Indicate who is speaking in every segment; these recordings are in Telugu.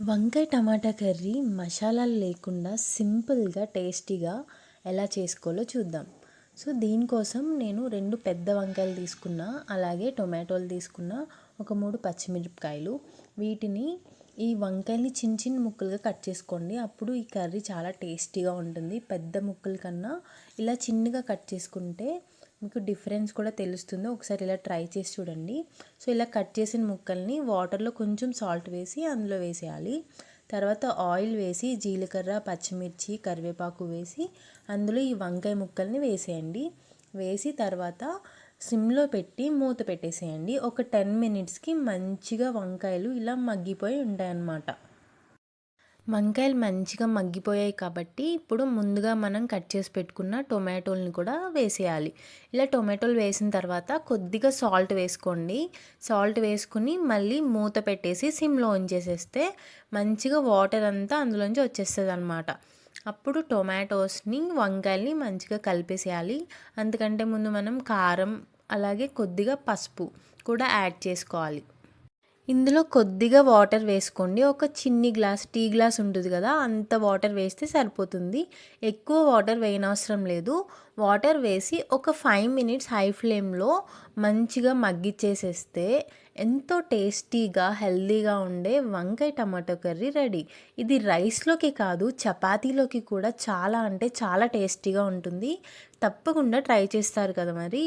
Speaker 1: వంకాయ టమాటా కర్రీ మసాలాలు లేకుండా సింపుల్గా టేస్టీగా ఎలా చేసుకోవాలో చూద్దాం. సో దీనికోసం నేను రెండు పెద్ద వంకాయలు తీసుకున్న అలాగే టొమాటోలు తీసుకున్న ఒక మూడు పచ్చిమిరపకాయలు. వీటిని ఈ వంకాయని చిన్న చిన్న ముక్కలుగా కట్ చేసుకోండి. అప్పుడు ఈ కర్రీ చాలా టేస్టీగా ఉంటుంది. పెద్ద ముక్కల కన్నా ఇలా చిన్నగా కట్ చేసుకుంటే మీకు డిఫరెన్స్ కూడా తెలుస్తుంది ఒకసారి ఇలా ట్రై చేసి చూడండి. సో ఇలా కట్ చేసిన ముక్కల్ని వాటర్లో కొంచెం సాల్ట్ వేసి అందులో వేసేయాలి. తర్వాత ఆయిల్ వేసి జీలకర్ర పచ్చిమిర్చి కరివేపాకు వేసి అందులో ఈ వంకాయ ముక్కల్ని వేసేయండి. వేసి తర్వాత సిమ్లో పెట్టి మూత పెట్టేసేయండి. ఒక టెన్ మినిట్స్కి మంచిగా వంకాయలు ఇలా మగ్గిపోయి ఉంటాయన్నమాట. వంకాయలు మంచిగా మగ్గిపోయాయి కాబట్టి ఇప్పుడు ముందుగా మనం కట్ చేసి పెట్టుకున్న టొమాటోల్ని కూడా వేసేయాలి. ఇలా టొమాటోలు వేసిన తర్వాత కొద్దిగా సాల్ట్ వేసుకోండి. సాల్ట్ వేసుకుని మళ్ళీ మూత పెట్టేసి సిమ్లో ఉంచేసేస్తే మంచిగా వాటర్ అంతా అందులోంచి వచ్చేస్తుంది అనమాట అప్పుడు టొమాటోస్ని వంకాయల్ని మంచిగా కలిపేసేయాలి. అందుకంటే ముందు మనం కారం అలాగే కొద్దిగా పసుపు కూడా యాడ్ చేసుకోవాలి. ఇందులో కొద్దిగా వాటర్ వేసుకోండి. ఒక చిన్ని గ్లాస్ టీ గ్లాస్ ఉంటుంది కదా అంత వాటర్ వేస్తే సరిపోతుంది. ఎక్కువ వాటర్ వేయనవసరం లేదు. వాటర్ వేసి ఒక ఫైవ్ మినిట్స్ హై ఫ్లేమ్లో మంచిగా మగ్గిచ్చేసేస్తే ఎంతో టేస్టీగా హెల్దీగా ఉండే వంకాయ టమాటో కర్రీ రెడీ. ఇది రైస్లోకి కాదు చపాతీలోకి కూడా చాలా అంటే చాలా టేస్టీగా ఉంటుంది. తప్పకుండా ట్రై చేస్తారు కదా మరి.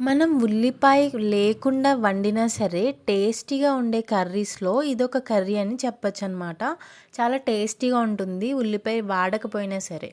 Speaker 1: మనం ఉల్లిపాయ లేకుండా వండినా సరే టేస్టీగా ఉండే కర్రీస్లో ఇదొక కర్రీ అని చెప్పచ్చు అనమాట చాలా టేస్టీగా ఉంటుంది ఉల్లిపాయ వాడకపోయినా సరే.